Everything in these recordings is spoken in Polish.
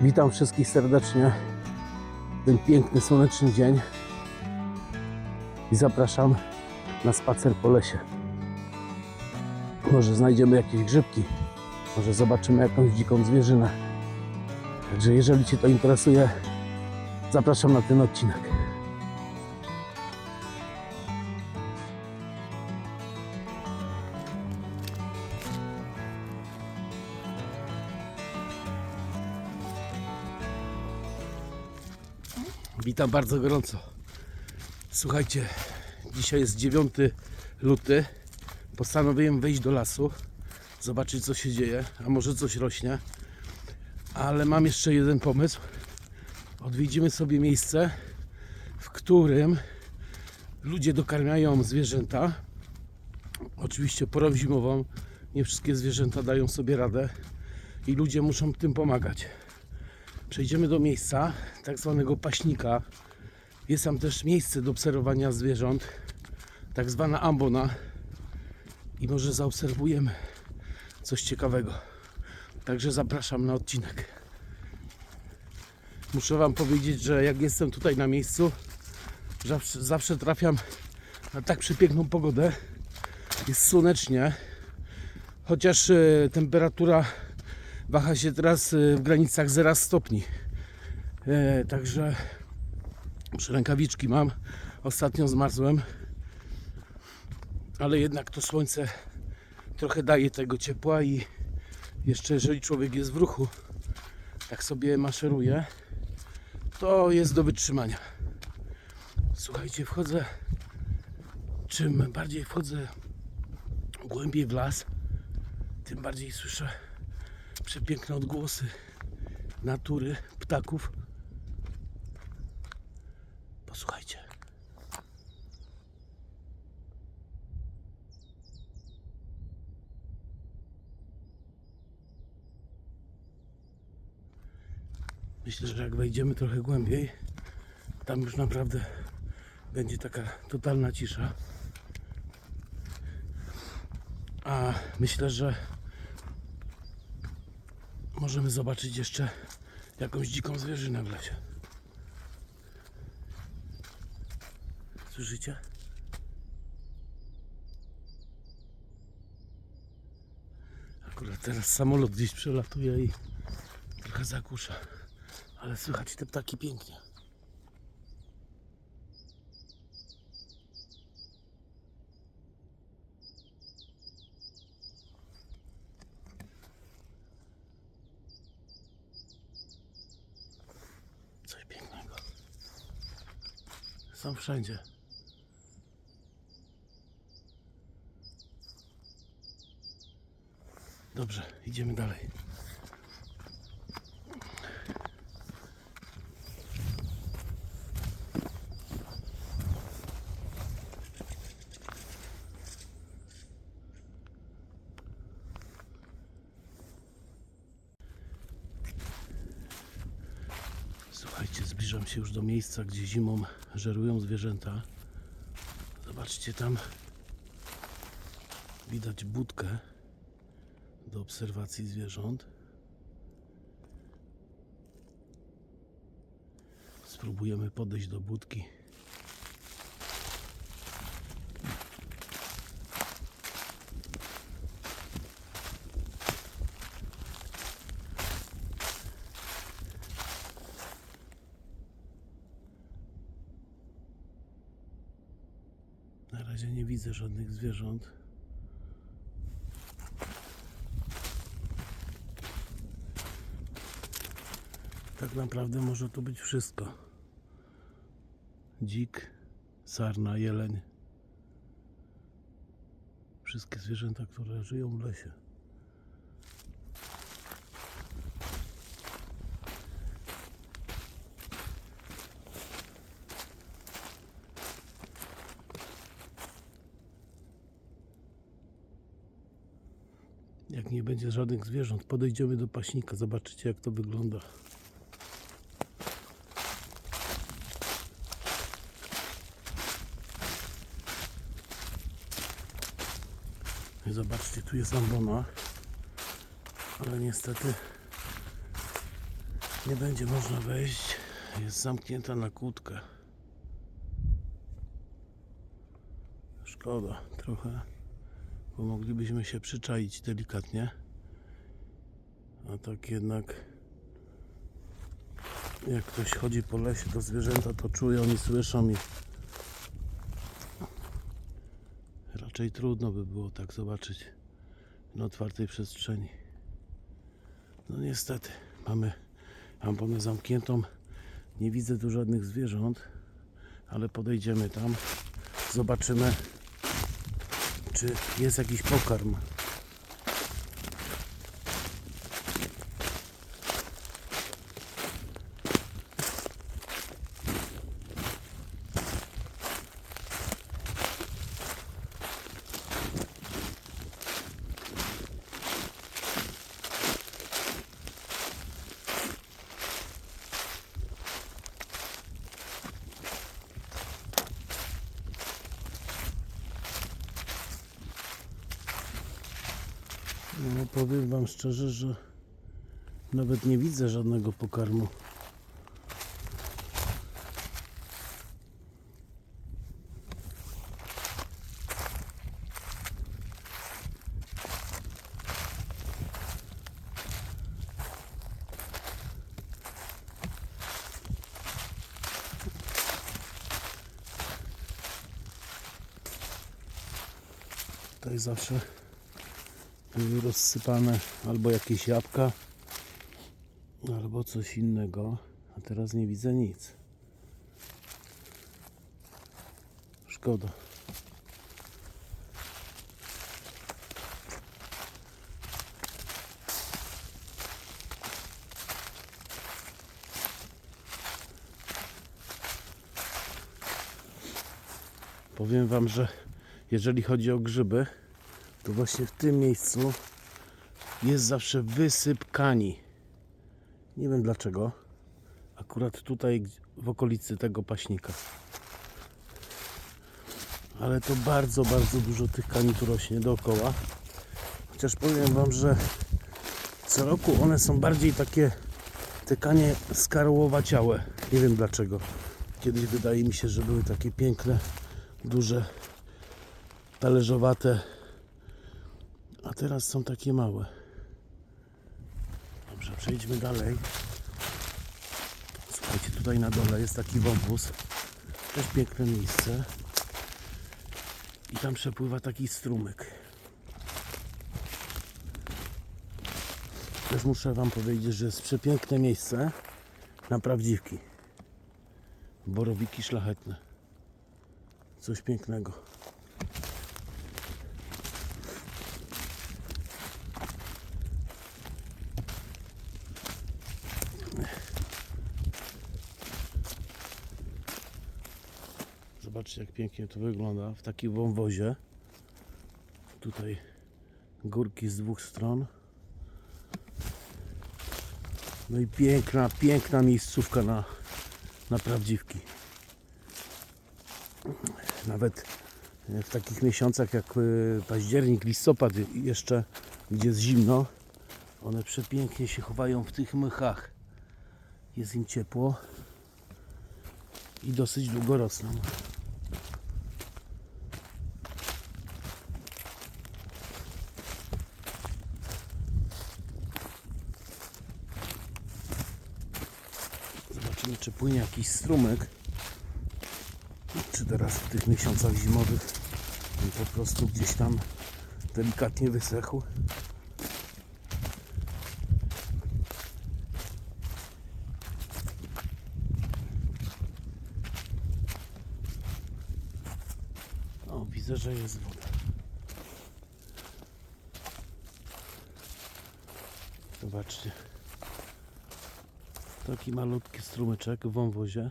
Witam wszystkich serdecznie ten piękny, słoneczny dzień i zapraszam na spacer po lesie. Może znajdziemy jakieś grzybki, może zobaczymy jakąś dziką zwierzynę. Także jeżeli Cię to interesuje, zapraszam na ten odcinek. Witam bardzo gorąco. Słuchajcie, dzisiaj jest 9 luty. Postanowiłem wejść do lasu, zobaczyć co się dzieje, a może coś rośnie. Ale mam jeszcze jeden pomysł. Odwiedzimy sobie miejsce, w którym ludzie dokarmiają zwierzęta. Oczywiście porą zimową. Nie wszystkie zwierzęta dają sobie radę i ludzie muszą tym pomagać przejdziemy do miejsca tak zwanego paśnika. Jest tam też miejsce do obserwowania zwierząt, tak zwana ambona i może zaobserwujemy coś ciekawego. Także zapraszam na odcinek. Muszę Wam powiedzieć, że jak jestem tutaj na miejscu, zawsze, zawsze trafiam na tak przepiękną pogodę. Jest słonecznie, chociaż e, temperatura waha się teraz y, w granicach 0 stopni. E, także muszę rękawiczki mam. Ostatnio zmarzłem. Ale jednak to słońce trochę daje tego ciepła i jeszcze jeżeli człowiek jest w ruchu, tak sobie maszeruje, to jest do wytrzymania. Słuchajcie, wchodzę, czym bardziej wchodzę głębiej w las, tym bardziej słyszę przepiękne odgłosy natury, ptaków. Posłuchajcie. Myślę, że jak wejdziemy trochę głębiej, tam już naprawdę będzie taka totalna cisza. A myślę, że możemy zobaczyć jeszcze jakąś dziką zwierzynę w lesie. Słyszycie? Akurat teraz samolot gdzieś przelatuje i trochę zakusza. Ale słychać te ptaki pięknie. Wszędzie. Dobrze, idziemy dalej. Słuchajcie, zbliżam się już do miejsca, gdzie zimą żerują zwierzęta. Zobaczcie tam. Widać budkę do obserwacji zwierząt. Spróbujemy podejść do budki. Na razie nie widzę żadnych zwierząt. Tak naprawdę może to być wszystko. Dzik, sarna, jeleń. Wszystkie zwierzęta, które żyją w lesie. Jak nie będzie żadnych zwierząt, podejdziemy do paśnika, zobaczycie jak to wygląda. Zobaczcie, tu jest ambona, ale niestety Nie będzie można wejść. Jest zamknięta na kłódkę. Szkoda trochę, bo moglibyśmy się przyczaić delikatnie. A tak jednak, jak ktoś chodzi po lesie, to zwierzęta to czują i słyszą i raczej trudno by było tak zobaczyć na otwartej przestrzeni. No niestety, mamy amponę zamkniętą. Nie widzę tu żadnych zwierząt, ale podejdziemy tam, zobaczymy, czy jest jakiś pokarm. No, powiem Wam szczerze, że nawet nie widzę żadnego pokarmu. Tutaj zawsze rozsypane albo jakieś jabłka, albo coś innego, a teraz nie widzę nic. Szkoda. Powiem Wam, że jeżeli chodzi o grzyby, to właśnie w tym miejscu jest zawsze wysyp kani. Nie wiem dlaczego. Akurat tutaj w okolicy tego paśnika. Ale to bardzo, bardzo dużo tych kani tu rośnie dookoła. Chociaż powiem Wam, że co roku one są bardziej takie te kanie skarłowaciałe. Nie wiem dlaczego. Kiedyś wydaje mi się, że były takie piękne, duże, talerzowate a teraz są takie małe. Dobrze, przejdźmy dalej. Słuchajcie, tutaj na dole jest taki wąwóz. Też piękne miejsce. I tam przepływa taki strumyk. Też muszę Wam powiedzieć, że jest przepiękne miejsce na prawdziwki. Borowiki szlachetne. Coś pięknego. Zobaczcie jak pięknie to wygląda w takim wąwozie. Tutaj górki z dwóch stron. No i piękna, piękna miejscówka na, na prawdziwki. Nawet w takich miesiącach jak y, październik, listopad jeszcze, gdzie jest zimno, one przepięknie się chowają w tych mchach. Jest im ciepło i dosyć długo rosną. Zobaczymy, czy płynie jakiś strumyk. Czy teraz w tych miesiącach zimowych po prostu gdzieś tam delikatnie wysechł. O, widzę, że jest woda. Zobaczcie. Taki malutki strumyczek w wąwozie.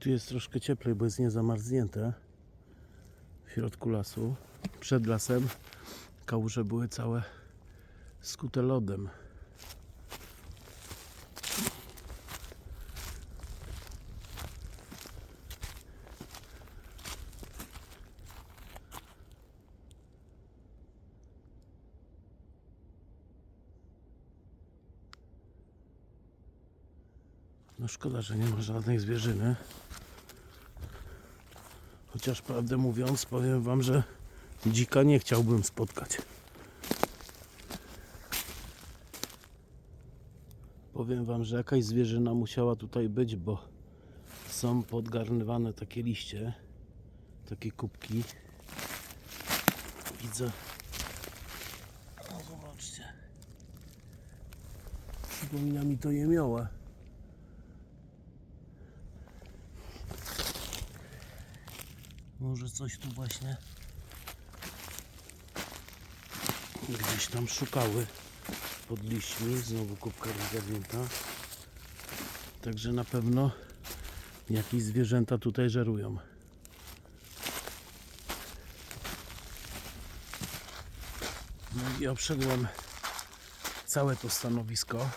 Tu jest troszkę cieplej, bo jest niezamarznięte w środku lasu. Przed lasem kałuże były całe skute lodem. No szkoda, że nie ma żadnej zwierzyny. Chociaż prawdę mówiąc, powiem wam, że dzika nie chciałbym spotkać. Powiem wam, że jakaś zwierzyna musiała tutaj być, bo są podgarnywane takie liście, takie kubki. Widzę. O, zobaczcie. Przypomina mi to jemiołę. Może coś tu właśnie gdzieś tam szukały pod liśćmi. Znowu kubka rozgarnięta. Także na pewno jakieś zwierzęta tutaj żerują. No i obszedłem całe to stanowisko.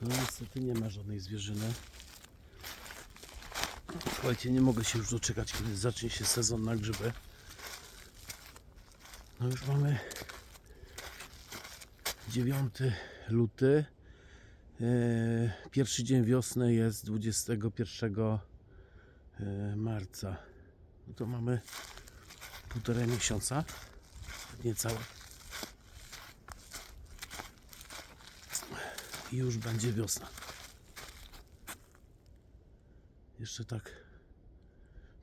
No niestety nie ma żadnej zwierzyny. Słuchajcie, nie mogę się już doczekać, kiedy zacznie się sezon na grzyby. No już mamy 9 luty. Eee, Pierwszy dzień wiosny jest 21 e, marca. No to mamy półtorej miesiąca. Niecałe. I już będzie wiosna. Jeszcze tak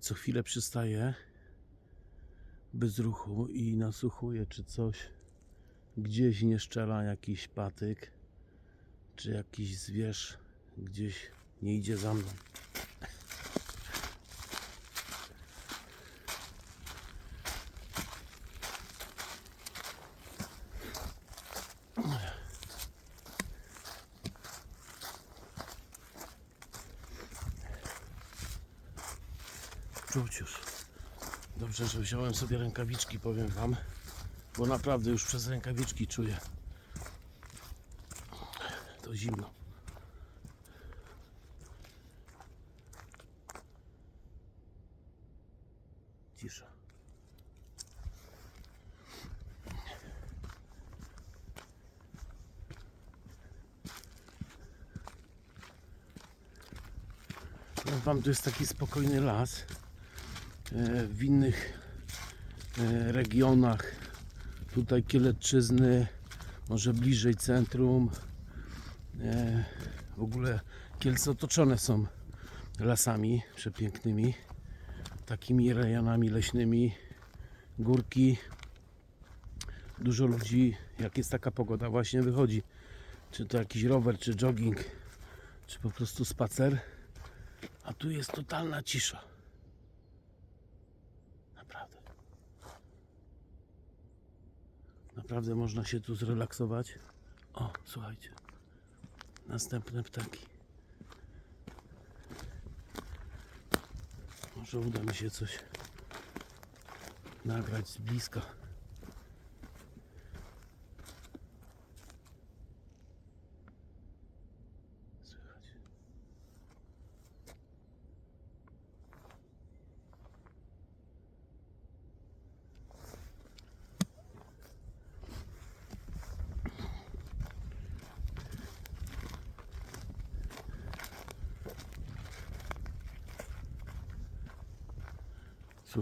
co chwilę przystaję bez ruchu i nasłuchuję, czy coś gdzieś nie szczela jakiś patyk, czy jakiś zwierz gdzieś nie idzie za mną. Czuć już. Dobrze, że wziąłem sobie rękawiczki, powiem Wam, bo naprawdę już przez rękawiczki czuję. To zimno. Cisza. Wam, tu jest taki spokojny las. E, W innych regionach, tutaj Kielecczyzny, może bliżej centrum, e, w ogóle Kielce otoczone są lasami przepięknymi, takimi rejonami leśnymi, górki. Dużo ludzi, jak jest taka pogoda, właśnie wychodzi. Czy to jakiś rower, czy jogging, czy po prostu spacer. A tu jest totalna cisza. Naprawdę. Naprawdę można się tu zrelaksować. O, słuchajcie. Następne ptaki. Może uda mi się coś nagrać z bliska. Słychać.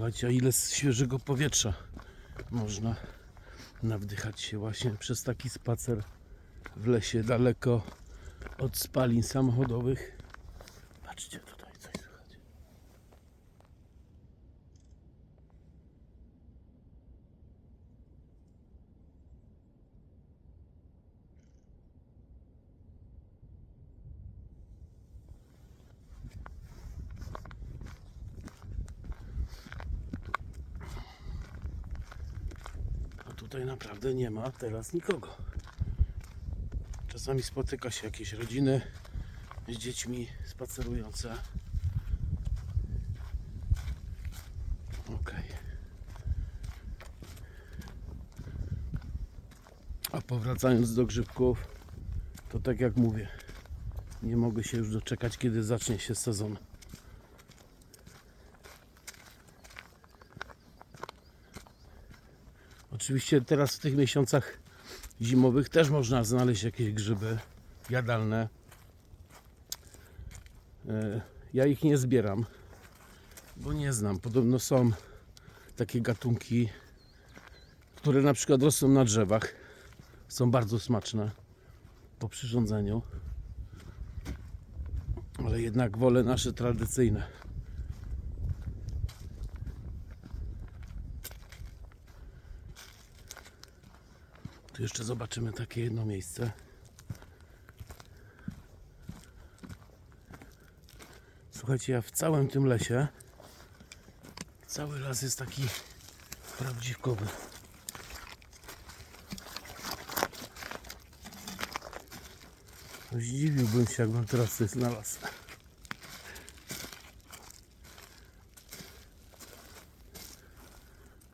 Słuchajcie, a ile świeżego powietrza można nawdychać się właśnie przez taki spacer w lesie daleko od spalin samochodowych. Patrzcie tutaj, coś słychać. A tutaj naprawdę nie ma teraz nikogo. Czasami spotyka się jakieś rodziny z dziećmi spacerujące. Okej. A powracając do grzybków, to tak jak mówię, nie mogę się już doczekać, kiedy zacznie się sezon. Oczywiście teraz w tych miesiącach zimowych też można znaleźć jakieś grzyby jadalne. E, Ja ich nie zbieram, bo nie znam. Podobno są takie gatunki, które na przykład rosną na drzewach. Są bardzo smaczne po przyrządzeniu. Ale jednak wolę nasze tradycyjne. Jeszcze zobaczymy takie jedno miejsce. Słuchajcie, ja w całym tym lesie, cały las jest taki prawdziwkowy. Zdziwiłbym się, jakbym teraz coś znalazł.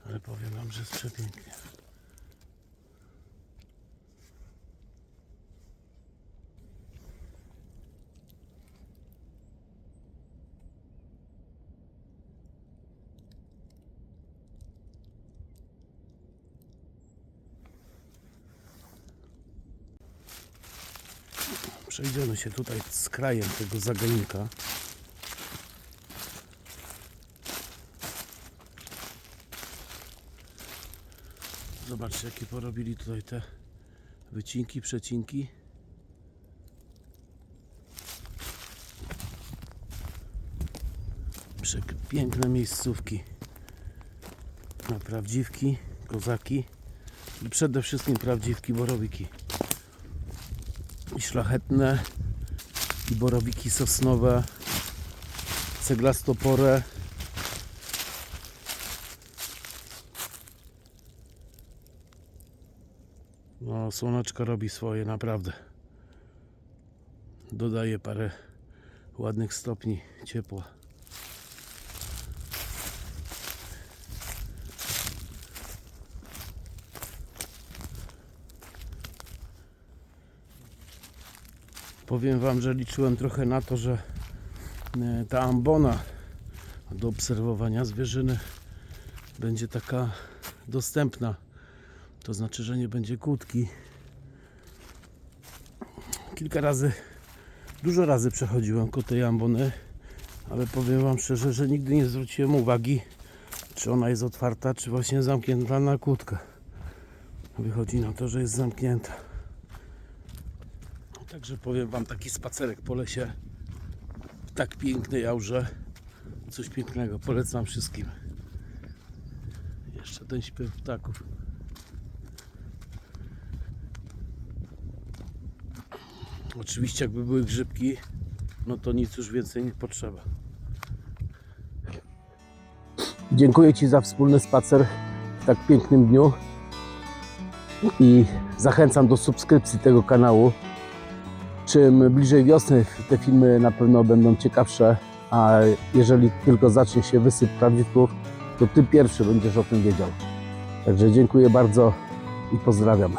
Ale powiem wam, że jest przepięknie. Przejdziemy się tutaj z krajem tego zagajnika. Zobaczcie, jakie porobili tutaj te wycinki, przecinki. Przepiękne miejscówki na prawdziwki, kozaki przede wszystkim prawdziwki borowiki i szlachetne i borowiki sosnowe ceglastopore no słoneczko robi swoje naprawdę. Dodaje parę ładnych stopni ciepła Powiem Wam, że liczyłem trochę na to, że e, ta ambona do obserwowania zwierzyny będzie taka dostępna. To znaczy, że nie będzie kłódki. Kilka razy, dużo razy przechodziłem koło tej ambony, ale powiem Wam szczerze, że nigdy nie zwróciłem uwagi, czy ona jest otwarta, czy właśnie zamknięta na kłódkę. Wychodzi na to, że jest zamknięta. Także powiem Wam taki spacerek po lesie w tak pięknej aurze. Coś pięknego, polecam wszystkim. Jeszcze ten śpiew ptaków. Oczywiście jakby były grzybki, no to nic już więcej nie potrzeba. Dziękuję Ci za wspólny spacer w tak pięknym dniu i zachęcam do subskrypcji tego kanału. Czym bliżej wiosny te filmy na pewno będą ciekawsze, a jeżeli tylko zacznie się wysyp prawdziwków, to Ty pierwszy będziesz o tym wiedział. Także dziękuję bardzo i pozdrawiam.